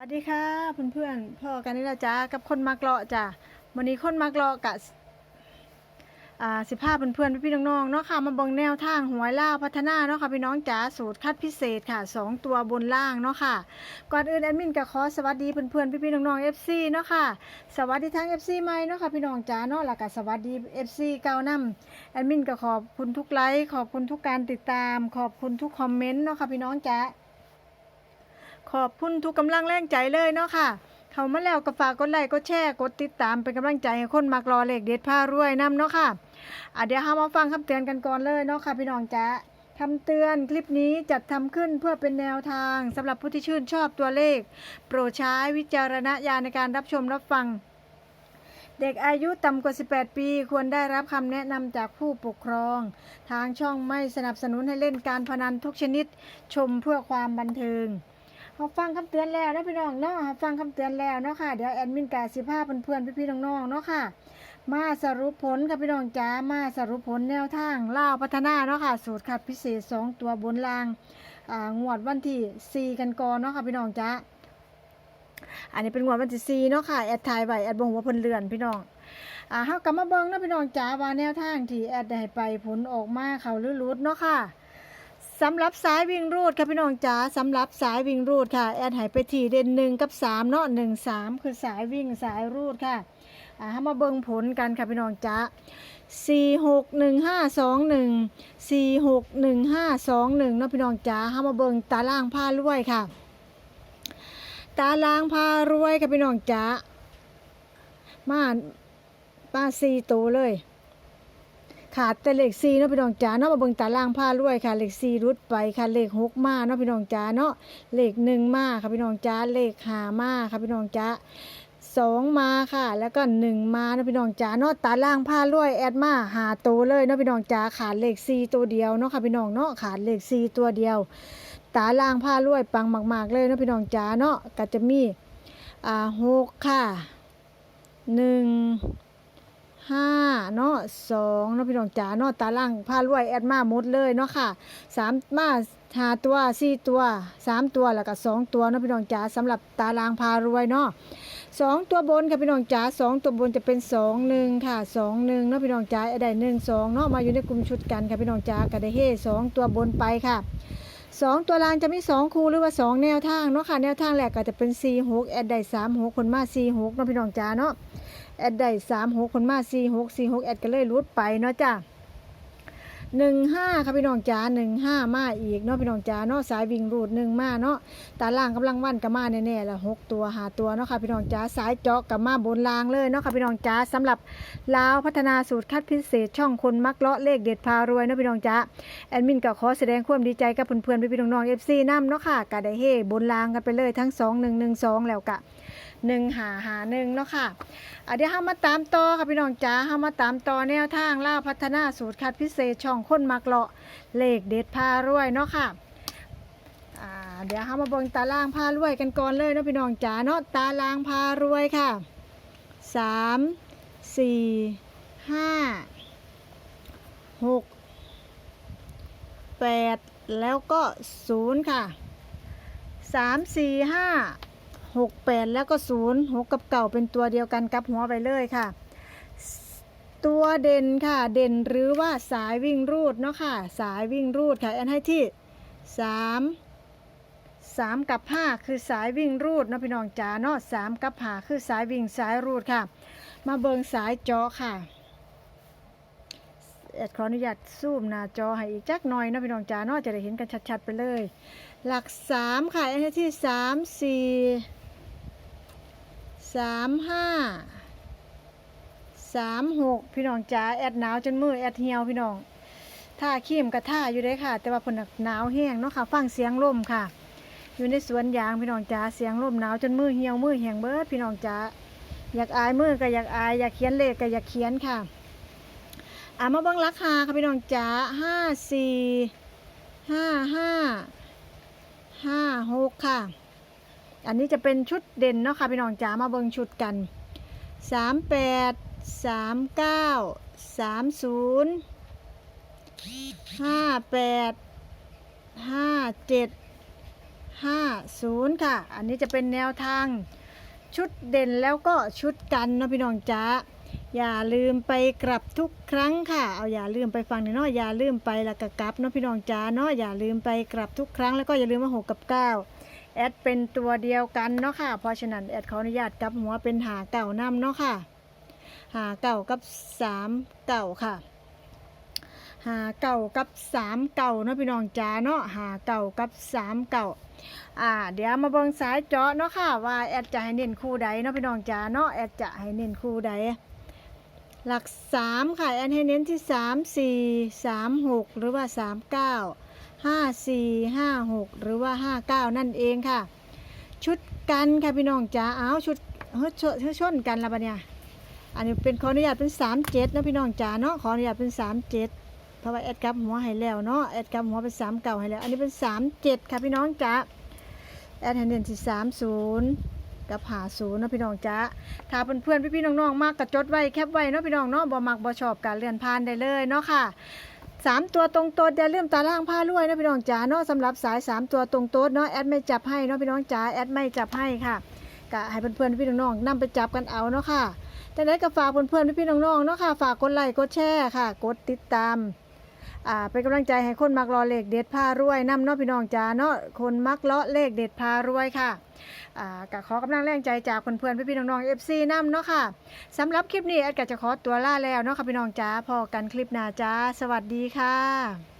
สวัสดีค่ะเพื่อนๆพ่อกันนี่ละจ้ากับคนมักเลาะจ้ะวันนี้คนมักเลาะกะอ่าสิพาเพื่อนๆพี่ๆน้องๆเนาะค่ะมาบิ่งแนวทางหวยล่าพัฒนาเนาะค่ะพี่น้องจ๋าสูตรคัดพิเศษค่ะสองตัวบนล่างเนาะค่ะก่อนอื่นแอดมินก็ขอสวัสดีเพื่อนๆพี่ๆน้องๆ FC เนาะค่ะสวัสดีทั้ง FC ใหม่เนาะค่ะพี่น้องจ๋าเนาะแล้วก็สวัสดี FC เก่านํแอดมินก็ขอบคุณทุกไลค์ขอบคุณทุกการติดตาม ขอบคุณทุกคอมเมนต์เนาะค่ะพี่น้องจ๋า ขอบคุณทุกกำลังแรงใจเลยเนาะค่ะ เข้ามาแล้วก็ฝากกดไลค์กดแชร์กดติดตามเป็นกำลังใจให้คนมักรอเลขเด็ดผ้ารวยนํเนาะค่ะอะเดี๋ยวเรามาฟังคำเตือนกันก่อนเลยเนาะค่ะพี่น้องจ๊ะคำเตือนคลิปนี้จัดทำขึ้นเพื่อเป็นแนวทางสำหรับผู้ที่ชื่นชอบตัวเลข โปรดใช้วิจารณญาณในการรับชมรับฟัง เด็กอายุต่ำกว่า 18 ปี ควรได้รับคำแนะนำจากผู้ปกครอง ทางช่องไม่สนับสนุนให้เล่นการพนันทุกชนิด ชมเพื่อความบันเทิง เราฟังคำเตือนแล้วนะพี่น้องเนาะเราฟังคำเตือนแล้วเนาะค่ะ เดี๋ยวแอดมินกาสิภาพเพื่อนๆพี่ๆน้องๆเนาะค่ะ มาสรุปผลค่ะพี่น้องจ้ามาสรุปผลแนวทางล่าพัฒนาเนาะค่ะ สูตรคัดพิเศษ2ตัวบนล่างงวดวันที่ 4 กันก่อนเนาะค่ะพี่น้องจ้าอันนี้เป็นงวดวันที่4เนาะค่ะแอดถ่ายไว้แอดบ่งว่าเพิ่นเลื่อนพี่น้องอ่าเฮากลับมาเบิ่งเนาะพี่น้องจ้าว่าแนวทางที่แอดได้ไปผลออกมาเขาหรือหลุดเนาะค่ะ สำหรับสายวิ่งรูดค่ะพี่น้องจ๋าสำหรับสายวิ่งรูดค่ะ แอดให้ไปทีเด่นหนึ่งกับสามเนาะหนึ่งสามคือสายวิ่งสายรูดค่ะอ่าเฮามาเบิ่งผลกันค่ะพี่น้องจ๋าสี่หกหนึ่งห้าสองหนึ่งสี่หกหนึ่งห้าสองหนึ่งเนาะพี่น้องจ๋าเฮามาเบิ่งตารางผ้ารวยค่ะ ตารางผ้ารวยค่ะพี่น้องจ๋ามาป้าสี่ตัวเลย ขาดแต่เลขสี่เนาะพี่น้องจ๋าเนาะมาเบิ่งตารางผ้ารวยค่ะเลขสี่รุดไปค่ะเลขหกมาเนาะพี่น้องจ๋าเนาะเลขหนึ่งมาค่ะพี่น้องจ๋าเลขหามาค่ะพี่น้องจ๋าสองมาค่ะ แล้วก็หนึ่งมาเนาะพี่น้องจ๋าเนาะตารางผ้ารวยแอดมาหาตัวเลยเนาะพี่น้องจ๋าขาดเลขสี่ตัวเดียวเนาะค่ะพี่น้องเนาะขาดเลขสี่ตัวเดียว ตารางผ้ารวยปังมาก ๆ เลยเนาะพี่น้องจ๋าเนาะก็จะมีอ่าหกค่ะหนึ่ง ห้าเนาะสองเนาะพี่น้องจ๋าเนาะตารางผ้ารวยแอดมาหมดเลยเนาะค่ะสามมาหาตัวสี่ตัวสามตัวแล้วก็สองตัวเนาะพี่น้องจ๋าสำหรับตารางพารวยเนาะสองตัวบนค่ะพี่น้องจ๋าสองตัวบนจะเป็นสองหนึ่งค่ะสองหนึ่งเนาะพี่น้องจ๋าได้หนึ่งสองเนาะมาอยู่ในกลุ่มชุดกันค่ะพี่น้องจ๋าก็ได้เฮ่สองตัวบนไปค่ะ สองตัวลางจะมีสองคู่หรือว่าสองแนวทางเนาะค่ะแนวทางแรกก็จะเป็นสี่หกแอดได้สามหกคนมาสี่หกเนาะพี่น้องจ้าเนาะแอดได้สามหกคนมาสี่หกสี่หกแอดก็เลยรุดไปเนาะจ้า หนึ่งห้าค่ะพี่น้องจ๋าหนึ่งห้ามาอีกเนาะพี่น้องจ๋าเนาะสายวิ่งรูดหนึ่งมาเนาะตาล่างกำลังวันกับมาแน่ๆละหกตัวหาตัวเนาะค่ะพี่น้องจ๋าสายเจาะกับมาบนรางเลยเนาะค่ะพี่น้องจ๋าสำหรับลาวพัฒนาสูตรคัดพิเศษช่องคนมักเลาะเลขเด็ดพารวยเนาะพี่น้องจ๋าแอดมินก็ขอแสดงความดีใจกับเพื่อนๆพี่ๆน้องๆเอฟซีน้ำเนาะค่ะก็ได้เฮ่บนรางกันไปเลยทั้งสองหนึ่งหนึ่งสองแล้วกะ หนึ่งหาหาหนึ่งเนาะค่ะอะเดี๋ยวเรามาตามต่อค่ะพี่น้องจ๋าเรามาตามต่อแนวทางล่าพัฒนาสูตรคัดพิเศษช่องคนมักเลาะเลขเด็ดพารวยเนาะค่ะอ่าเดี๋ยวเรามาเบิ่งตารางพารวยกันก่อนเลยเนาะพี่น้องจ๋าเนาะตารางพารวยค่ะสามสี่ห้าหกแปดแล้วก็ศูนย์ค่ะสามสี่ห้า หกแปดแล้วก็ศูนย์หกกับเก่าเป็นตัวเดียวกันกับหัวไปเลยค่ะ ตัวเด่นค่ะ เด่นหรือว่าสายวิ่งรูดเนาะค่ะ สายวิ่งรูดค่ะอันให้ที่สามสามกับห้าคือสายวิ่งรูดเนาะพี่น้องจ๋าเนาะสามกับห้าคือสายวิ่งสายรูดค่ะ มาเบิงสายจอค่ะแอดขออนุญาตซูมหน้าจอให้อีกจักหน่อยนะพี่น้องจ๋าเนาะจะได้เห็นกันชัดๆไปเลย หลักสามค่ะอันที่สาม สามห้าสามหกพี่น้องจ๋าแอดหนาวจนมือแอดเหี่ยวพี่น้องท่าขี้มกับท่าอยู่ได้ค่ะ แต่ว่าเพนนักหนาวแห้งเนาะค่ะ ฟังเสียงลมค่ะ อยู่ในสวนยางพี่น้องจ๋าเสียงลมหนาวจนมือเหี่ยวมือแห้งเบิดพี่น้องจ๋าอยากอายมือก็อยากอายอยากเขียนเลขก็อยากเขียนค่ะอ่ามาบิ่งราคาค่ะพี่น้องจ๋าห้าสี่ห้าห้าห้าหกค่ะ อันนี้จะเป็นชุดเด่นเนาะค่ะพี่น้องจ๋ามาเบิ่งชุดกันสามแปดสามเก้าสามศูนย์ห้าแปดห้าเจ็ด50 ค่ะ อันนี้จะเป็นแนวทางชุดเด่นแล้วก็ชุดกันเนาะพี่น้องจ้าอย่าลืมไปกลับทุกครั้งค่ะ เอาอย่าลืมไปฟังหน่อยเนาะอย่าลืมไปละกกลับเนาะพี่น้องจ้าเนาะอย่าลืมไปกลับทุกครั้งแล้วก็อย่าลืมมาหกกับเก้า แอดเป็นตัวเดียวกันเนาะค่ะ เพราะฉะนั้นแอดขออนุญาตกับหัวเป็นหาเก่านำเนาะค่ะ หาเก่ากับสามเก่าค่ะ หาเก่ากับสามเก่าเนาะพี่น้องจ้าเนาะหาเก่ากับสามเก่าอ่าเดี๋ยวมาเบิ่งสายเจาะเนาะค่ะ ว่าแอดจะให้เน้นคู่ใดเนาะพี่น้องจ้าเนาะแอดจะให้เน้นคู่ใดหลักสามค่ะ แอดให้เน้นที่สามสี่สามหกหรือว่าสา มเก้าห้าสี่ห้าหกหรือว่าห้าเก้านั่นเองค่ะ ชุดกันค่ะพี่น้องจ้าเอาชุดเฮ้ยชนเฮ้ยชนกันละปะเนี่ยอันนี้เป็นขออนุญาตเป็นสามเจ็ดนะพี่น้องจ๋าเนาะขออนุญาตเป็นสามเจ็ดพราะว่าแอดกับหัวให้แล้วเนาะแอดกับหัวเป็นสามเก่าให้แล้ว อันนี้เป็นสามเจ็ดค่ะพี่น้องจ๋าแอดให้เน้นที่สามศูนย์กับหาศูนย์นะพี่น้องจ๋าถ้าเพื่อนๆพี่ๆน้องๆมากกระจดไว้แคปไว้เนาะพี่น้องเนาะบ่มักบ่ชอบการเลื่อนผ่านได้เลยเนาะค่ะ สามตัวตรงโต๊ดอย่าลืมตาล่างผ้าลวยเนาะพี่น้องจ๋าเนาะสำหรับสายสามตัวตรงโต๊ดเนาะแอดไม่จับให้เนาะพี่น้องจ๋าแอดไม่จับให้ค่ะกะให้เพื่อนๆพี่น้องๆนำไปจับกันเอาเนาะค่ะแต่ไหนก็ฝากเพื่อนๆพี่ๆน้องๆเนาะค่ะฝากกดไลค์กดแชร์ค่ะ กดติดตาม อ่าเป็นกำลังใจให้คนมักรอเลขเด็ดพารวยนำเนาะพี่น้องจ้าเนาะคนมักเลาะเลขเด็ดพารวยค่ะอ่ากะขอกำลังแรงใจจากเพื่อนๆพี่ๆน้องๆ FC นำเนาะค่ะสำหรับคลิปนี้แอดก็จะขอตัวลาแล้วเนาะค่ะพี่น้องจ้าพอกันคลิปหน้าจ้า สวัสดีค่ะ